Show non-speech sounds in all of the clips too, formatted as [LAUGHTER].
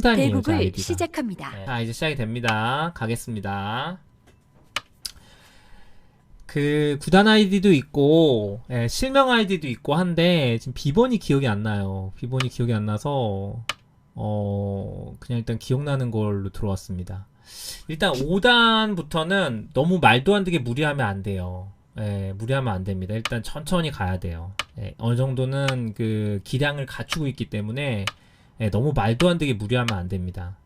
3단이에요. 대국을 아이디가. 시작합니다. 자, 이제 시작이 됩니다. 가겠습니다. 그 구단 아이디도 있고 예, 실명 아이디도 있고 한데 지금 비번이 기억이 안 나요. 비번이 기억이 안 나서 어 그냥 일단 기억나는 걸로 들어왔습니다. 일단 5단부터는 너무 말도 안 되게 무리하면 안 돼요. 예, 무리하면 안 됩니다. 일단 천천히 가야 돼요. 예, 어느 정도는 그 기량을 갖추고 있기 때문에 예, 너무 말도 안 되게 무리하면 안 됩니다.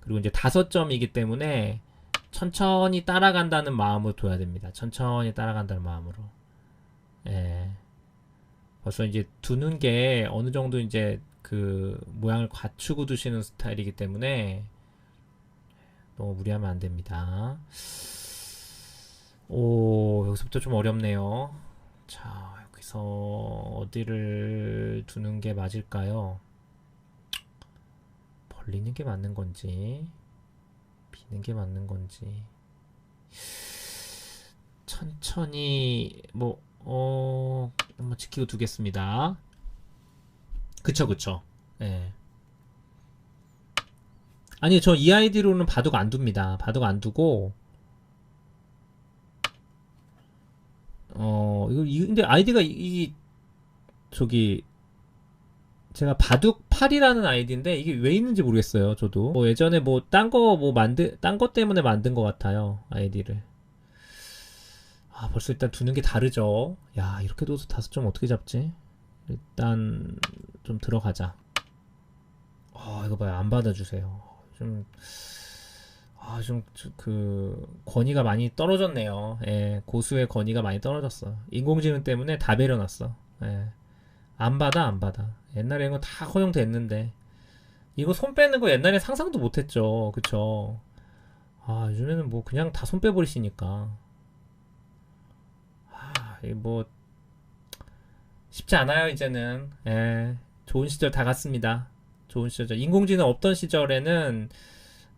그리고 이제 다섯 점이기 때문에 천천히 따라간다는 마음으로 둬야 됩니다. 천천히 따라간다는 마음으로. 예. 벌써 이제 두는 게 어느 정도 이제 그 모양을 갖추고 두시는 스타일이기 때문에 너무 무리하면 안 됩니다. 오, 여기서부터 좀 어렵네요. 자, 여기서 어디를 두는 게 맞을까요? 벌리는 게 맞는 건지, 비는 게 맞는 건지. 천천히, 뭐, 어, 한번 지키고 두겠습니다. 그쵸, 그쵸. 예. 아니, 저 이 아이디로는 바둑 안 둡니다. 바둑 안 두고, 어, 이거, 이, 근데 아이디가 이, 이 저기, 제가 바둑 8이라는 아이디인데, 이게 왜 있는지 모르겠어요, 저도. 뭐 예전에 뭐, 딴 거, 뭐 만든, 딴 거 때문에 만든 것 같아요, 아이디를. 아, 벌써 일단 두는 게 다르죠. 야, 이렇게 둬서 다섯 점 어떻게 잡지? 일단, 좀 들어가자. 아, 이거 봐요. 안 받아주세요. 좀, 아, 좀, 저- 그, 권위가 많이 떨어졌네요. 예, 고수의 권위가 많이 떨어졌어. 인공지능 때문에 다 배려놨어. 예. 안 받아, 안 받아. 옛날에 이거 다 허용됐는데. 이거 손 빼는 거 옛날에 상상도 못 했죠. 그쵸? 아, 요즘에는 뭐 그냥 다 손 빼버리시니까. 아, 이 뭐, 쉽지 않아요, 이제는. 예. 좋은 시절 다 갔습니다. 좋은 시절. 인공지능 없던 시절에는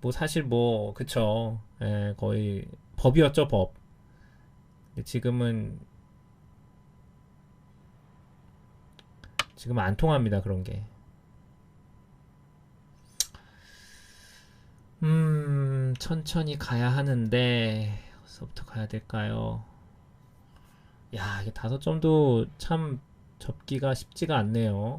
뭐 사실 뭐 그쵸 예, 거의 법이었죠 법 지금은 지금은 안 통합니다 그런 게 음, 천천히 가야 하는데 어디서부터 가야 될까요? 야, 이게 다섯 점도 참 접기가 쉽지가 않네요.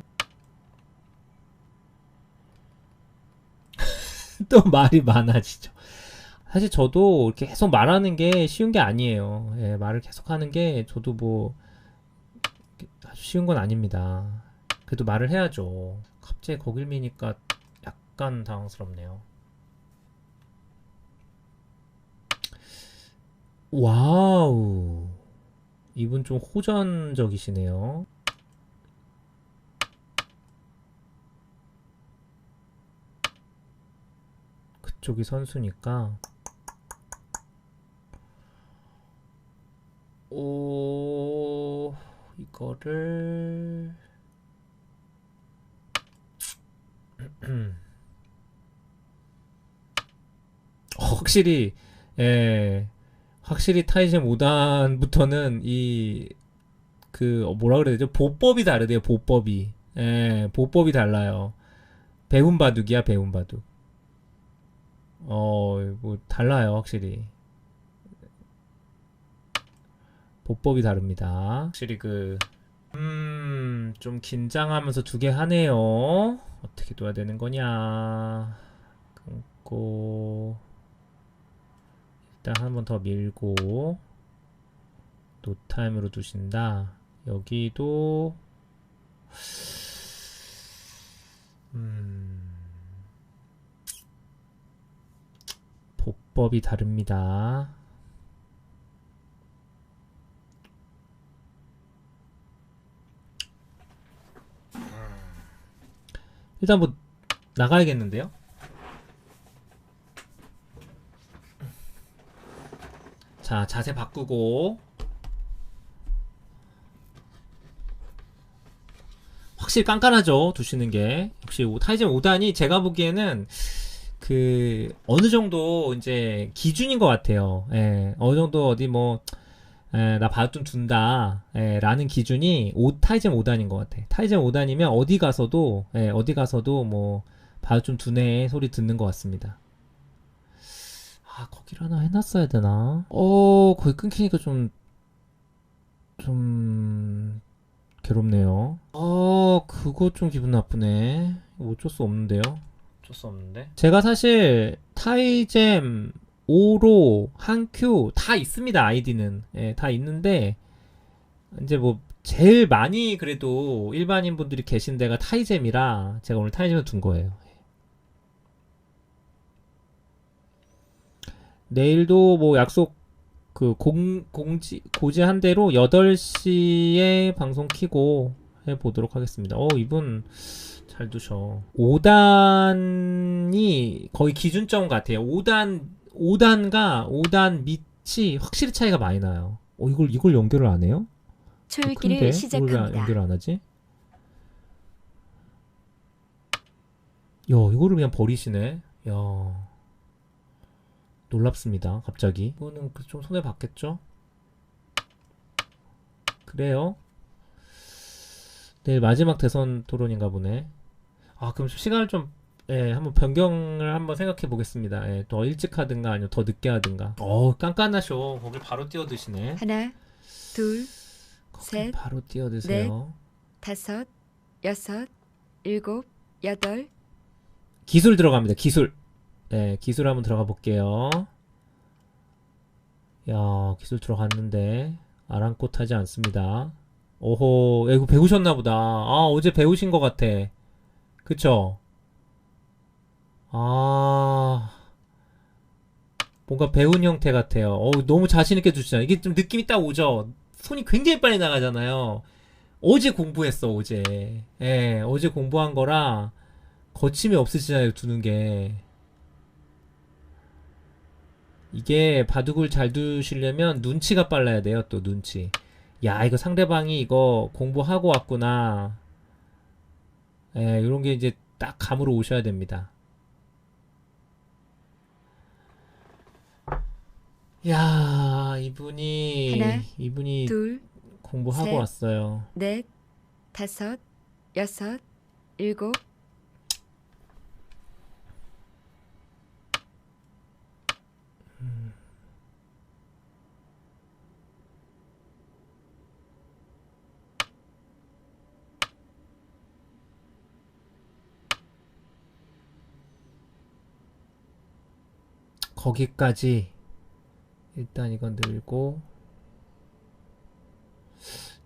[LAUGHS] 또 말이 많아지죠. 사실 저도 이렇게 계속 말하는 게 쉬운 게 아니에요. 예, 말을 계속 하는 게 저도 뭐 아주 쉬운 건 아닙니다. 그래도 말을 해야죠. 갑자기 거길 미니까 약간 당황스럽네요. 와우. 이분 좀 호전적이시네요. 그쪽이 선수니까. 오, 이거를. 확실히, 예, 확실히 타이젠 5단부터는 이, 그, 어, 뭐라 그래야 되죠? 보법이 다르대요, 보법이. 예, 보법이 달라요. 배운 바둑이야, 배운 바둑. 어, 뭐, 달라요, 확실히. 보법이 다릅니다. 확실히 그, 음, 좀 긴장하면서 두 개 하네요. 어떻게 둬야 되는 거냐. 끊고, 일단 한 번 더 밀고, 노타임으로 두신다. 여기도, 음, 보법이 다릅니다. 일단 뭐 나가야겠는데요? 자, 자세 바꾸고 확실히 깐깐하죠. 두시는 게. 역시 오- 타이젠 5단이 제가 보기에는 그 어느 정도 이제 기준인 것 같아요. 예, 어느 정도 어디 뭐 예, 나 바둑 좀 둔다 예, 라는 기준이 오, 타이젠 5단인 것 같아. 타이젠 5단이면 어디 가서도 예, 어디 가서도 뭐 바로 좀 두뇌 소리 듣는 것 같습니다. 아, 거기를 하나 해놨어야 되나? 어, 거기 끊기니까 좀, 좀, 괴롭네요. 어, 그거 좀 기분 나쁘네. 어쩔 수 없는데요. 어쩔 수 없는데. 제가 사실, 타이잼, 오로, 한큐, 다 있습니다, 아이디는. 예, 다 있는데, 이제 뭐, 제일 많이 그래도 일반인 분들이 계신 데가 타이잼이라, 제가 오늘 타이잼을 둔 거예요. 내일도 뭐 약속 그 공, 공지, 고지한 대로 8시에 방송 키고 해 보도록 하겠습니다. 어, 이분 잘 두셔. 5단이 거의 기준점 같아요. 5단, 5단과 5단 밑이 확실히 차이가 많이 나요. 어, 이걸, 이걸 연결을 안 해요? 초읽기를 이걸 왜 시작합니다. 연결 안 하지? 야, 이거를 그냥 버리시네. 야. 놀랍습니다. 갑자기. 이거는 그좀 손해 봤겠죠? 그래요. 내일 마지막 대선 토론인가 보네. 아, 그럼 시간을 좀, 예, 한번 변경을 한번 생각해 보겠습니다. 예, 더 일찍 하든가 아니면 더 늦게 하든가. 어, 깐깐하셔. 거길 바로 뛰어드시네. 하나, 둘, 거길 셋, 바로 뛰어드세요. 다섯, 여섯, 일곱, 여덟, 기술 들어갑니다. 기술. 네, 기술 한번 들어가 볼게요. 야, 기술 들어갔는데 아랑곳하지 않습니다. 오호, 야, 이거 배우셨나 보다. 아, 어제 배우신 것 같아. 그쵸? 아, 뭔가 배운 형태 같아요. 어, 너무 자신있게 주시잖아요. 이게 좀 느낌이 딱 오죠? 손이 굉장히 빨리 나가잖아요. 어제 공부했어, 어제. 예, 어제 공부한 거라 거침이 없으시잖아요, 두는 게. 이게 바둑을 잘 두시려면 눈치가 빨라야 돼요, 또 눈치. 야, 이거 상대방이 이거 공부하고 왔구나. 예, 이런 게 이제 딱 감으로 오셔야 됩니다. 야, 이분이 하나, 이분이 둘, 공부하고 셋. 왔어요. 넷, 다섯, 여섯, 일곱, 거기까지 일단 이건 늘고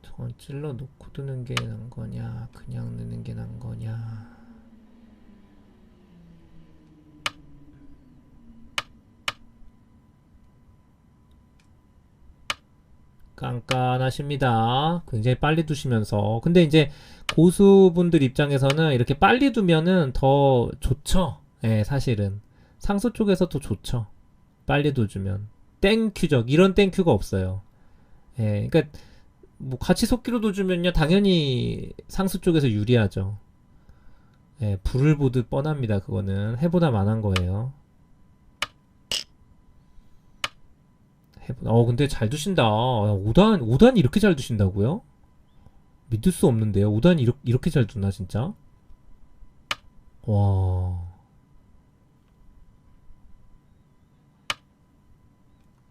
저건 찔러 놓고 두는 게 난 거냐 그냥 넣는 게 난 거냐 깐깐하십니다. 굉장히 빨리 두시면서. 근데 이제 고수분들 입장에서는 이렇게 빨리 두면은 더 좋죠. 예, 사실은. 상수 쪽에서 더 좋죠. 빨리 둬주면. 땡큐적. 이런 땡큐가 없어요. 예, 그니까, 뭐, 같이 속기로 둬주면요, 당연히 상수 쪽에서 유리하죠. 예, 불을 보듯 뻔합니다, 그거는. 해보다 만한 거예요. 해보, 어, 근데 잘 두신다. 5단, 5단 이렇게 잘 두신다고요? 믿을 수 없는데요. 5단 이렇게, 이렇게 잘 두나, 진짜? 와.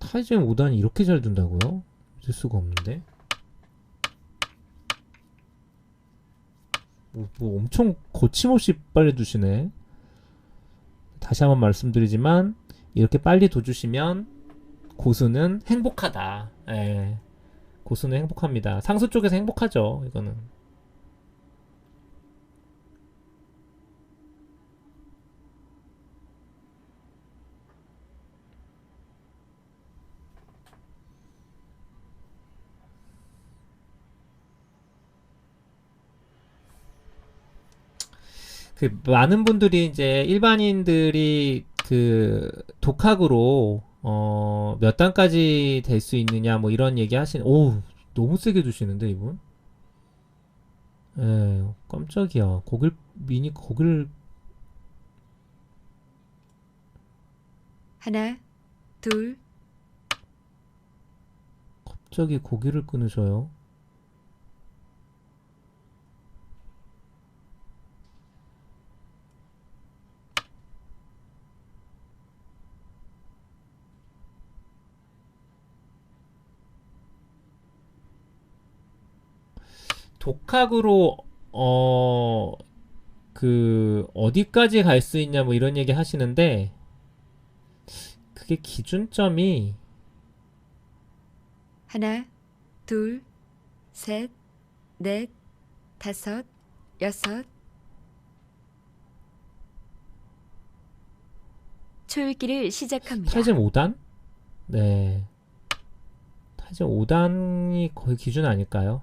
타이젠 5단이 이렇게 잘 둔다고요? 믿을 수가 없는데. 뭐, 뭐 엄청 거침없이 빨리 두시네. 다시 한번 말씀드리지만 이렇게 빨리 둬주시면 고수는 행복하다. 예. 고수는 행복합니다. 상수 쪽에서 행복하죠. 이거는. 그 많은 분들이 이제 일반인들이 그 독학으로 어 몇 단까지 될 수 있느냐 뭐 이런 얘기 하시는 오 너무 세게 두시는데 이분? 예 깜짝이야. 거길 미니 거길 하나, 둘, 갑자기 고기를 끊으셔요 독학으로 어 그 어디까지 갈 수 있냐 뭐 이런 얘기 하시는데 그게 기준점이 하나, 둘, 셋, 넷, 다섯, 여섯. 초읽기를 시작합니다. 타이즌 5단? 네. 타이즌 5단이 거의 기준 아닐까요?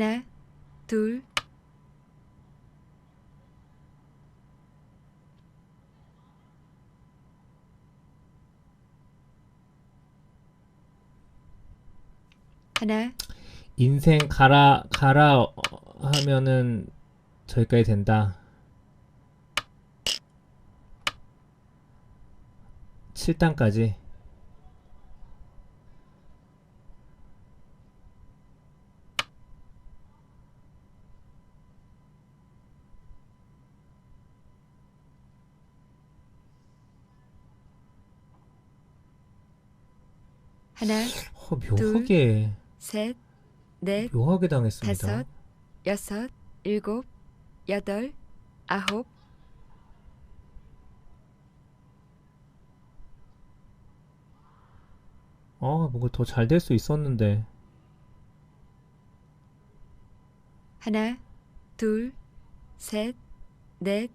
하나, 둘, 하나, 인생 가라 가라 어, 하면은 저기까지 된다. 7단까지. 하나, 어, 묘하게 셋, 넷, 묘하게 당했습니다. 다섯, 여섯, 일곱, 여덟, 아홉. 아, 뭔가 더 잘 될 수 있었는데. 하나, 둘, 셋, 넷,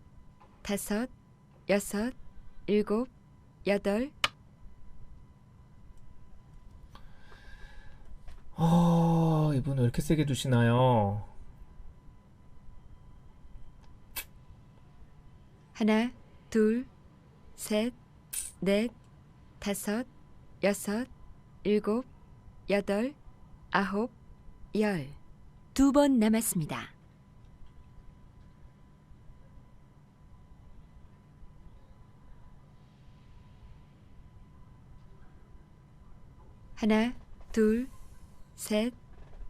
다섯, 여섯, 일곱, 여덟. 아, 이분 왜 이렇게 세게 두시나요? 하나, 둘, 셋, 넷, 다섯, 여섯, 일곱, 여덟, 아홉, 열. 두 번 남았습니다. 하나, 둘, 셋,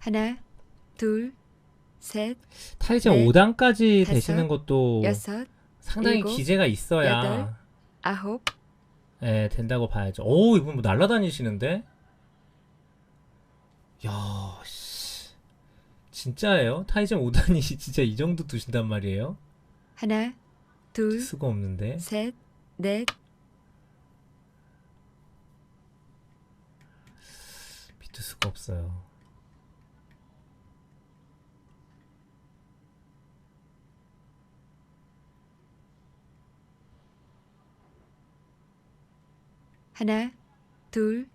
하나, 둘, 셋, 타이즌 넷, 5단까지 다섯, 되시는 것도 여섯, 상당히 일곱, 기재가 있어야 여덟. 아홉. 예, 된다고 봐야죠. 오, 이분 뭐 날라다니시는데? 야, 씨. 진짜예요? 타이즌 5단이 [LAUGHS] 진짜 이 정도 두신단 말이에요? 하나, 둘, 수가 없는데. 셋, 넷, 수가 없어요. 하나, 둘,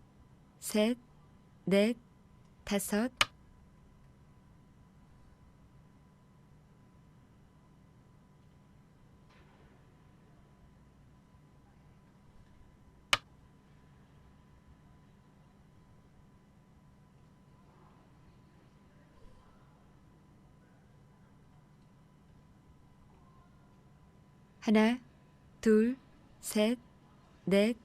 셋, 넷, 다섯. 하나, 둘, 셋, 넷,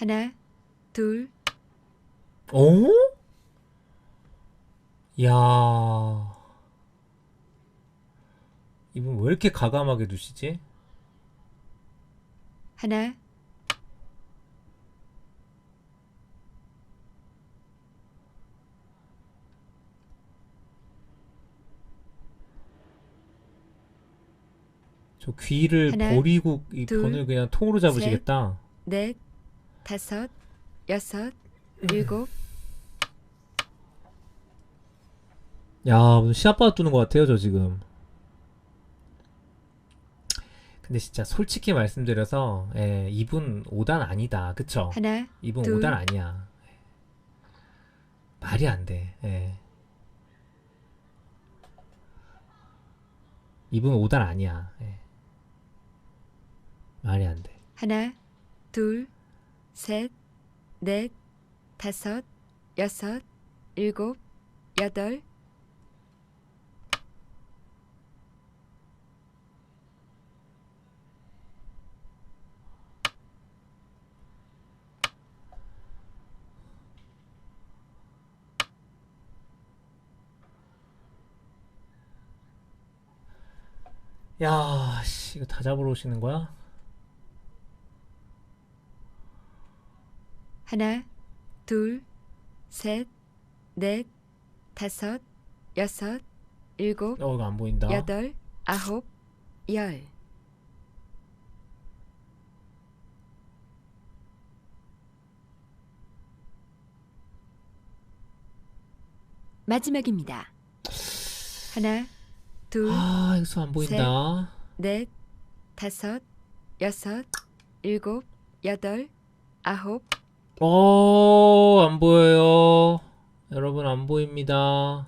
하나, 둘, 어? 야. 이분 왜 이렇게 가감하게 두시지? 하나, 저 귀를 하나, 버리고 이 둘, 번을 그냥 통으로 잡으시겠다. 넷, 다섯, 여섯, 일곱, 야, 무슨 시합바둑 두는 것 같아요, 저 지금. 근데 진짜 솔직히 말씀드려서, 예, 이분 5단 아니다. 그쵸? 하나, 이분 둘. 5단 아니야. 말이 안 돼. 예. 이분 5단 아니야. 예. 말이 안 돼. 하나, 둘, 셋, 넷, 다섯, 여섯, 일곱, 여덟, 야, 씨, 이거 다 잡으러 오시는 거야? 하나, 둘, 셋, 넷, 다섯, 여섯, 일곱, 어, 이거 안 보인다. 여덟, 아홉, 열. 마지막입니다. 하나, 둘, 아, 이거 수안 보인다. 넷, 다섯, 여섯, 일곱, 여덟, 아홉, 어, 안 보여요. 여러분, 안 보입니다.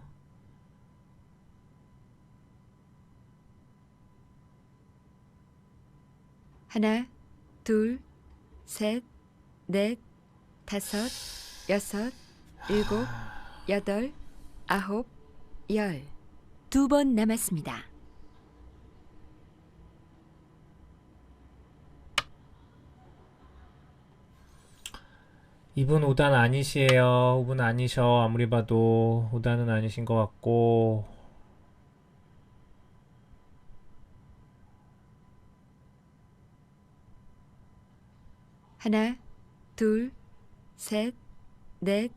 하나, 둘, 셋, 넷, 다섯, 여섯, 일곱, 여덟, 아홉, 열. 두 번 남았습니다. 이분 5단 아니시에요. 5분 아니셔. 아무리 봐도 5단은 아니신 것 같고. 하나, 둘, 셋, 넷,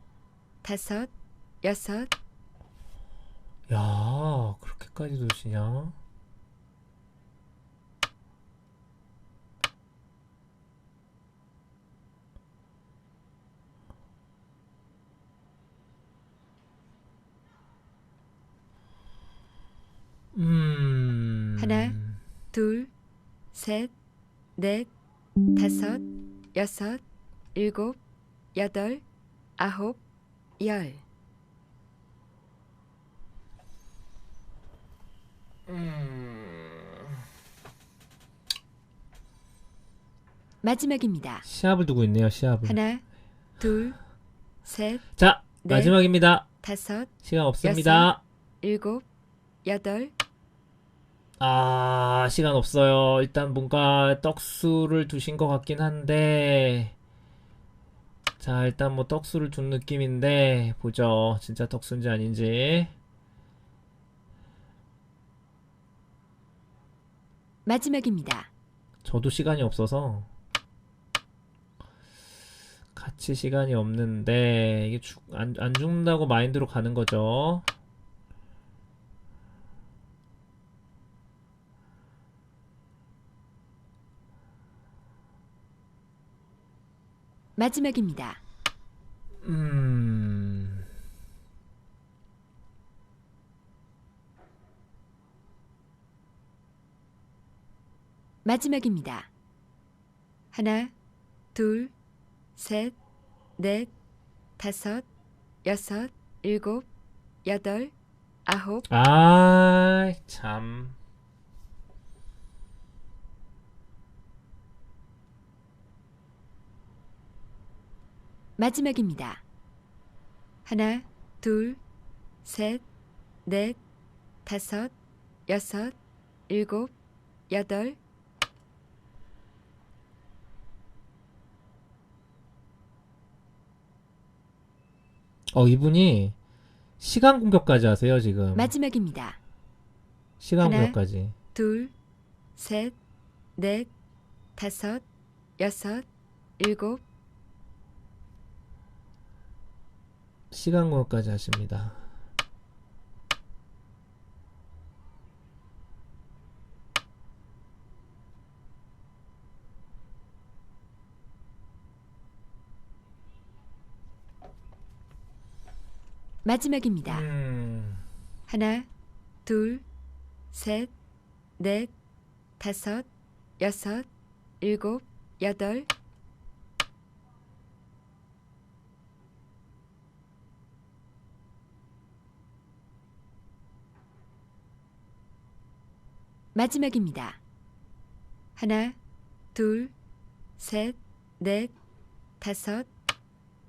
다섯, 여섯, 야, 그렇게까지 도시냐? 음. 하나. 둘, 셋, 넷, 다섯, 여섯, 일곱, 여덟, 아홉, 열. 마지막입니다. 시합을 두고 있네요, 시합을. 하나, 둘, 셋, 자, 넷. 마지막입니다. 다섯, 시간 없습니다. 일곱, 여덟, 아, 시간 없어요. 일단 뭔가 떡수를 두신 것 같긴 한데. 자, 일단 뭐 떡수를 둔 느낌인데, 보죠. 진짜 떡수인지 아닌지. 마지막입니다. 저도 시간이 없어서. 같이 시간이 없는데, 이게 죽, 안, 안 죽는다고 마인드로 가는 거죠. 마지막입니다. 음. 마지막입니다. 하나, 둘, 셋, 넷, 다섯, 여섯, 일곱, 여덟, 아홉, 아, 참. 마지막입니다. 하나, 둘, 셋, 넷, 다섯, 여섯, 일곱, 여덟, 어, 이분이 시간 공격까지 하세요, 지금. 마지막입니다. 시간 하나. 공격까지. 둘, 셋, 넷, 다섯, 여섯, 일곱, 시간 공격까지 하십니다. 마지막입니다. 음. 하나, 둘, 셋, 넷, 다섯, 여섯, 일곱, 여덟, 마지막입니다. 하나, 둘, 셋, 넷, 다섯,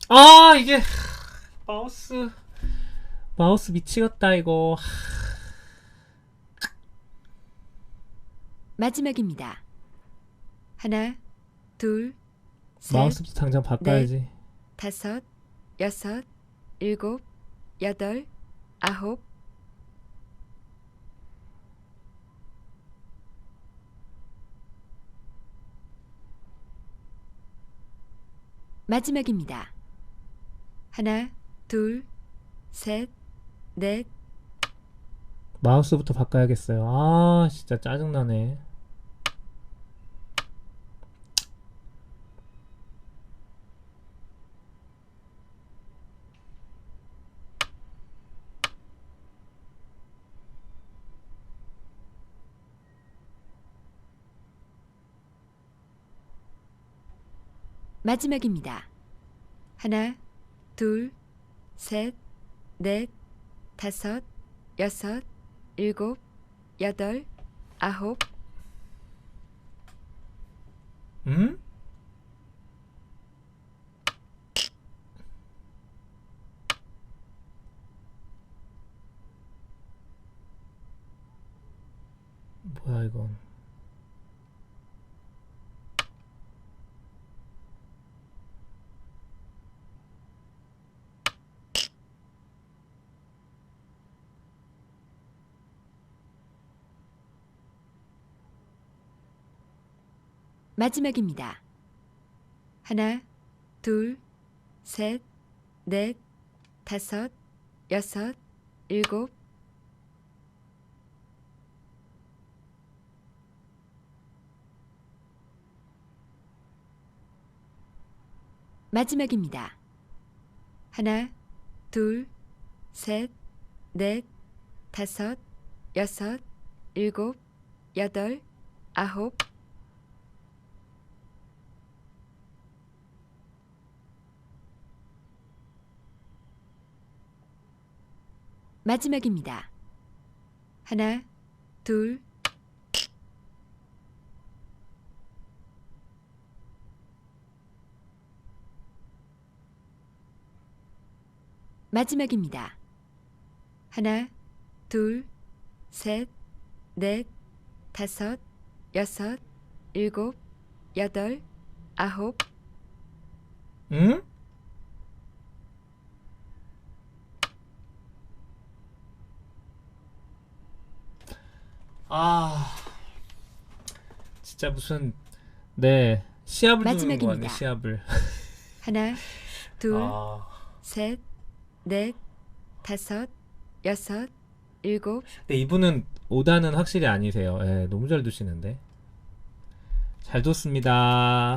아, 이게 마우스 마우스 미치겠다 이거. 마지막입니다. 하나, 둘, 셋, 마우스부터 당장 바꿔야지. 다섯, 여섯, 일곱, 여덟, 아홉, 마지막입니다. 하나, 둘, 셋, 넷, 마우스부터 바꿔야겠어요. 아, 진짜 짜증나네. 마지막입니다. 하나, 둘, 셋, 넷, 다섯, 여섯, 일곱, 여덟, 아홉, 응? 뭐야 이건? 마지막입니다. 하나, 둘, 셋, 넷, 다섯, 여섯, 일곱, 마지막입니다. 하나, 둘, 셋, 넷, 다섯, 여섯, 일곱, 여덟, 아홉, 마지막입니다. 하나, 둘, 마지막입니다. 하나, 둘, 셋, 넷, 다섯, 여섯, 일곱, 여덟, 아홉, 응? 아, 진짜 무슨 네 시합을 두는 거 같네 마지막입니다. 시합을. [LAUGHS] 하나, 둘, 아, 셋, 넷, 다섯, 여섯, 일곱, 근데 이분은 오다는 확실히 아니세요. 예, 너무 잘 두시는데. 잘 뒀습니다.